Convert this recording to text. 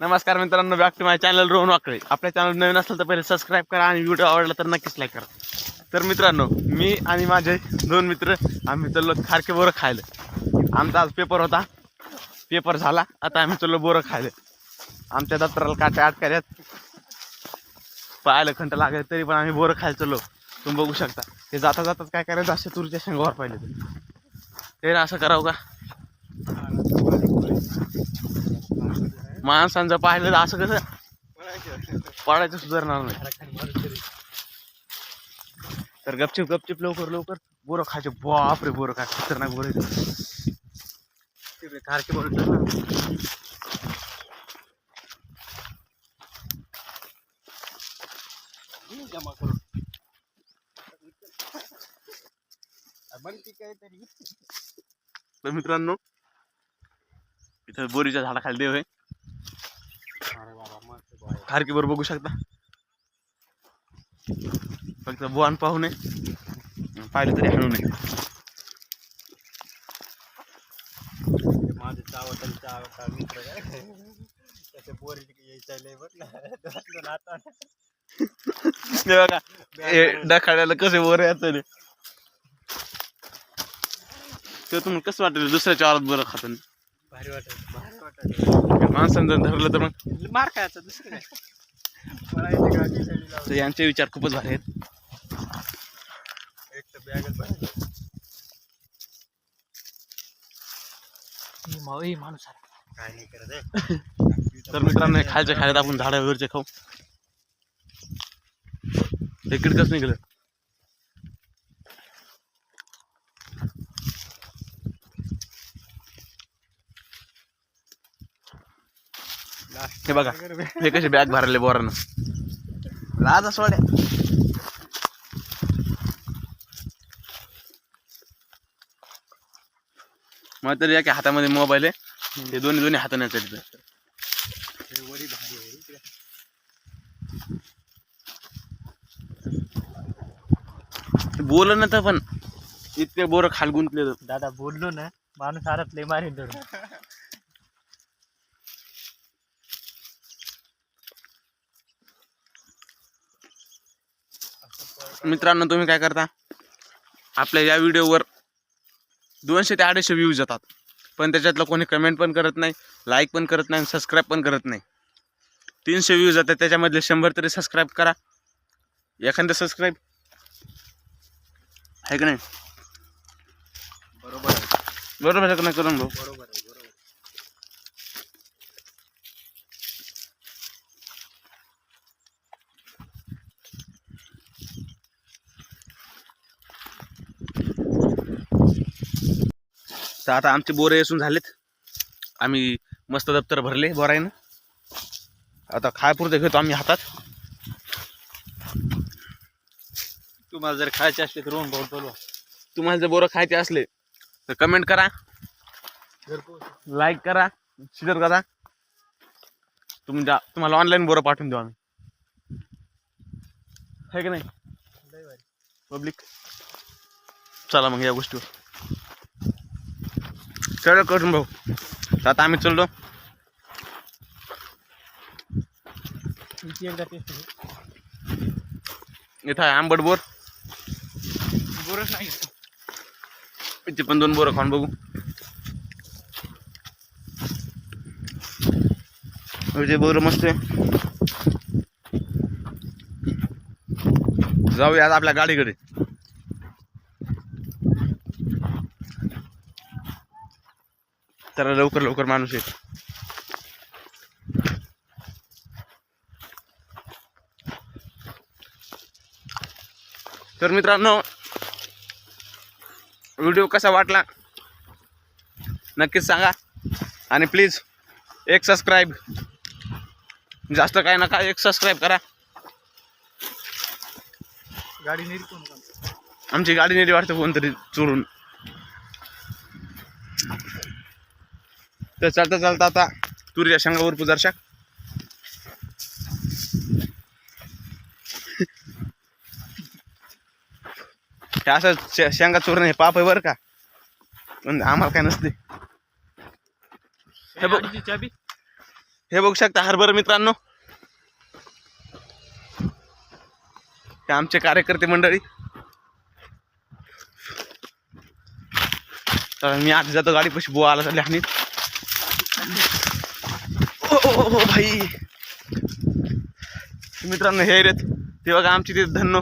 नमस्कार मित्रांनो back to my channel Rohan Wakle. आपल्या चॅनल नवीन असेल तर पहिले सबस्क्राईब करा आणि व्हिडिओ आवडला तर नक्कीच लाईक करा. तर मित्रांनो मी आणि माझे दोन मित्र आम्ही चाललो खारके बोरं खायला. आमचा आज पेपर होता. पेपर झाला. आता आम्ही चाललो बोरं खायला. आमच्या दप्तराला काट्या अटकाऱ्यात पाहायला खंट लागले तरी पण आम्ही बोरं खायला चाललो. तुम्ही बघू शकता. ते जाता जाताच काय करायचं? असे तुरीच्या शेंगावर पाहिले ते असं करावं का? माणसांचं पाहिलं तर असं कसं पडायचं सुधारणार नाही. तर गपचिप गपचिप लवकर लवकर. बोरं खायचे. बापरे बोरं काय खतरनाक बोरं खारके बोरं. जमा करून. तर मित्रांनो इथं बोरीच्या झाडाखाली देव आहे. बरोबर बघू शकता. फक्त बोवान पाहू नये. पाहिलं तरी हाणू नये. माझे चावटल चावटा मित्र काय त्याचे पोरी यायचा बघ डखाड्याला कसे बोर याचं रे ते तुम्हाला कसं वाटेल दुसऱ्याच्या आवारात बरं खातं भारी वाटत माणसानं जर धरलं तर मग मार खायचा दुसरं काय? पळायचं तर लावून यांचे विचार खूपच भारी आहेत. एक तर बॅगच भरली माणूस काय नाही करत आहे. तर मित्रांनो हे खायला आपण झाडावरचे खाऊ. हे किडकच निघलं? हे बघा. हे कसे बॅग भरले बोरानं लाज सोड्या मग तरी या की हातामध्ये मोबाईल आहे. ते दोन्ही दोन्ही हाताने तिथं. बोल ना तर पण. इतके बोरं खाल गुंतले दादा बोललो ना. माणूस आरात लय मारीन धरून मित्रांनो तुम्ही काय करता? आपल्या या व्हिडिओवर दोनशे ते अडीचशे व्ह्यूज येतात. पण त्याच्यातलं कोणी कमेंट पण करत नाही लाईक पण करत नाही सबस्क्राईब पण करत नाही. तीनशे व्ह्यूज येतात त्याच्यामधले शंभर तरी सबस्क्राईब करा. एखादं सबस्क्राईब आहे का नाही? बरोबर बरोबर आहे का नाही करून भाऊ? बरोबर आहे तर आता आमचे बोरे असून झालेत. आम्ही मस्त दप्तर भरले बोरायनं. आता खायपुरते घेतो आम्ही हातात. तुम्हाला जर खायचे असले तर रोहन भाऊ बोलवा. तुम्हाला जर बोरं खायचे असले तर कमेंट करा. लाईक करा. शेअर करा. तुमच्या तुम्हाला ऑनलाईन बोरं पाठवून देऊ आम्ही. आहे की नाही? पब्लिक चला मग या गोष्टीवर. चल करून भाऊ आता आम्ही चललो. इथं आहे आंबट बोर. बोरच नाही इथे पण दोन बोरं खाऊन बघू. इथे बोरं मस्त आहे. जाऊया आता आपल्या गाडीकडे. तर लवकर लवकर माणूस येत. तर मित्रांनो व्हिडिओ कसा वाटला? नक्कीच सांगा. आणि प्लीज एक सबस्क्राईब जास्त काय नका एक सबस्क्राईब करा. गाडी नेली आमची गाडी नेली वाटतं कोणतरी चोरून. तर चालता चालता आता तुरीच्या शेंगावर पुजारशा हे असं शेंगा चोरून हे पाप आहे बरं का? पण आम्हाला काय नसते. हे बघ. हे बघू शकता हरभर मित्रांनो. हे आमचे कार्यकर्ते मंडळी. तर मी आधी जातो गाडी पशी बुवा आला चालली आणि ओ, ओ, भाई मित्रांनो हे रेत ते बघा आमची ते धन्नो.